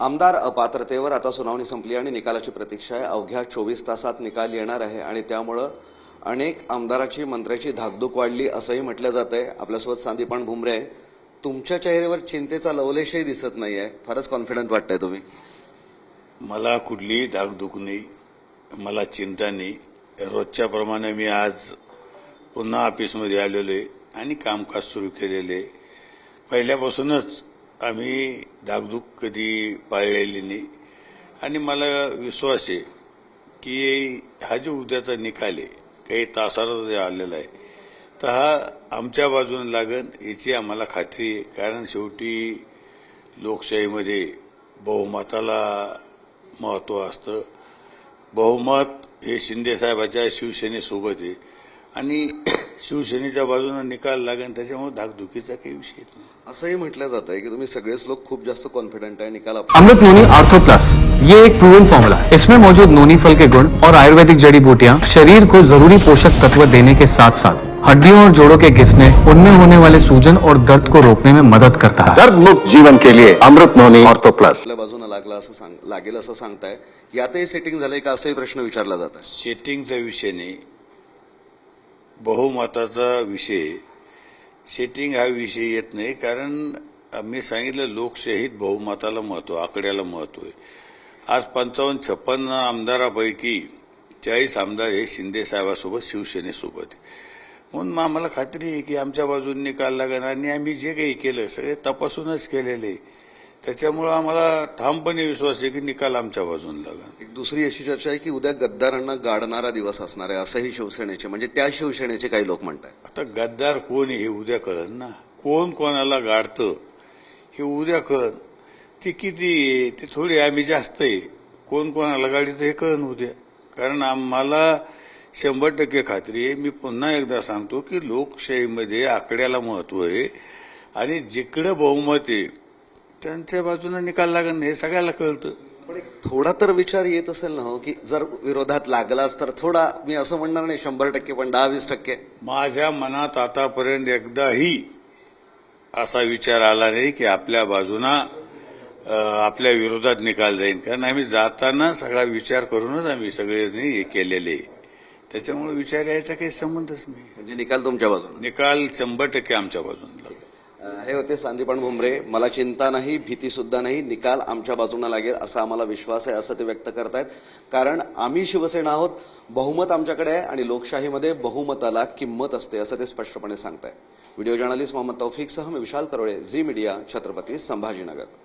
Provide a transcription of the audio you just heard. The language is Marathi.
आमदार अपात्रतेवर आता सुनावणी संपली आणि निकालाची प्रतीक्षा आहे. अवघ्या चोवीस तासात निकाल येणार आहे आणि त्यामुळं अनेक आमदाराची मंत्र्याची धाकधूक वाढली असंही म्हटलं जात आहे आपल्यासोबत सांदीपान भुमरे आहे. तुमच्या चेहऱ्यावर चिंतेचा लवलेशही दिसत नाहीये. फारच कॉन्फिडंट वाटतंय तुम्ही. मला कुठलीही धाकधूक नाही मला चिंता नाही. रोजच्या प्रमाणे मी आज पुन्हा ऑफिसमध्ये आलेलो आहे आणि कामकाज सुरू केलेले पहिल्यापासूनच आम्ही धाकधूक कधी पाळलेली नाही. आणि मला विश्वास आहे की हा जो उद्याचा निकाल आहे काही तासाला जे आलेला आहे तर हा आमच्या बाजूने लागन याची आम्हाला खात्री आहे. कारण शेवटी लोकशाहीमध्ये बहुमताला महत्त्व असतं. बहुमत हे शिंदेसाहेबाच्या शिवसेनेसोबत आहे. आणि शिवसेनेच्या बाजूने निकाल लागेल त्याच्यामुळे धाकधुकीचा काही विषय नाही. असंही म्हटलं जात आहे की तुम्ही सगळेच लोक खूप जास्त कॉन्फिडंट आहे निकाल अमृत नोनी आर्थो प्लस ये एक प्रूवन फॉर्मूला इसमें मौजूद नोनी फल के गुण और आयुर्वेदिक जड़ी बूटियाँ शरीर को जरूरी पोषक तत्व देने के साथ साथ हड्डियों और जोड़ों के घिसने उनमें होने वाले सूजन और दर्द को रोकने में मदद करता है। दर्द मुक्त जीवन के लिए अमृत नोनी ऑर्थो प्लस। बाजूने लागला असं सांग लागेल असं सांगताय. यातही सेटिंग झालंय का? असंही प्रश्न विचारला जात आहे. सेटिंगचा विषय नाही. बहुमताचा विषय. सेटिंग हा विषय येत नाही कारण मी सांगितलं लोकशाहीत बहुमताला महत्त्व आकड्याला महत्त्व आहे. आज पंचावन्न छप्पन्न आमदारापैकी चाळीस आमदार हे शिंदे साहेबासोबत शिवसेनेसोबत म्हणून मग आम्हाला खात्री आहे की आमच्या बाजूंनी निकाल लागणार आणि आम्ही जे काही केलं सगळे तपासूनच केलेले आहे. त्याच्यामुळं आम्हाला ठामपणे विश्वास आहे की निकाल आमच्या बाजूने लागणार एक दुसरी अशी चर्चा आहे की उद्या गद्दारांना गाडणारा दिवस असणार आहे असंही शिवसेनेचे म्हणजे त्या शिवसेनेचे काही लोक म्हणतात आता गद्दार कोण हे उद्या कळत ना. कोण कोणाला गाडतं हे उद्या कळत ते किती ते थोडी आम्ही जास्त आहे. कोण कोणाला गाडीतं हे कळन उद्या. कारण आम्हाला शंभर टक्के खात्री आहे. मी पुन्हा एकदा सांगतो की लोकशाहीमध्ये आकड्याला महत्त्व आहे. आणि जिकडं बहुमत आहे त्यांच्या बाजूने निकाल लागण हे सगळ्याला कळतं. पण एक थोडा तर विचार येत असेल ना हो की जर विरोधात लागलाच तर थोडा मी असं म्हणणार नाही शंभर टक्के पण दहा वीस टक्के. माझ्या मनात आतापर्यंत एकदाही असा विचार आला नाही की आपल्या बाजूना आपल्या विरोधात निकाल जाईल कारण आम्ही जाताना सगळा विचार करूनच आम्ही सगळे हे केलेले. त्याच्यामुळे विचार यायचा काही संबंधच नाही. म्हणजे निकाल तुमच्या बाजूने. निकाल शंभर टक्के आमच्या बाजूने हे होते सांदीपण भुमरे. मला चिंता नाही भीती सुद्धा नाही. निकाल आमच्या बाजूने लागेल असा आम्हाला विश्वास आहे असं ते व्यक्त करतायत. कारण आम्ही शिवसेना आहोत बहुमत आमच्याकडे आहे आणि लोकशाहीमध्ये बहुमताला किंमत असते असं ते स्पष्टपणे सांगताय व्हिडिओ जर्नलिस्ट मोहम्मद तौफिकसह मी विशाल करोळे झी मीडिया छत्रपती संभाजीनगर.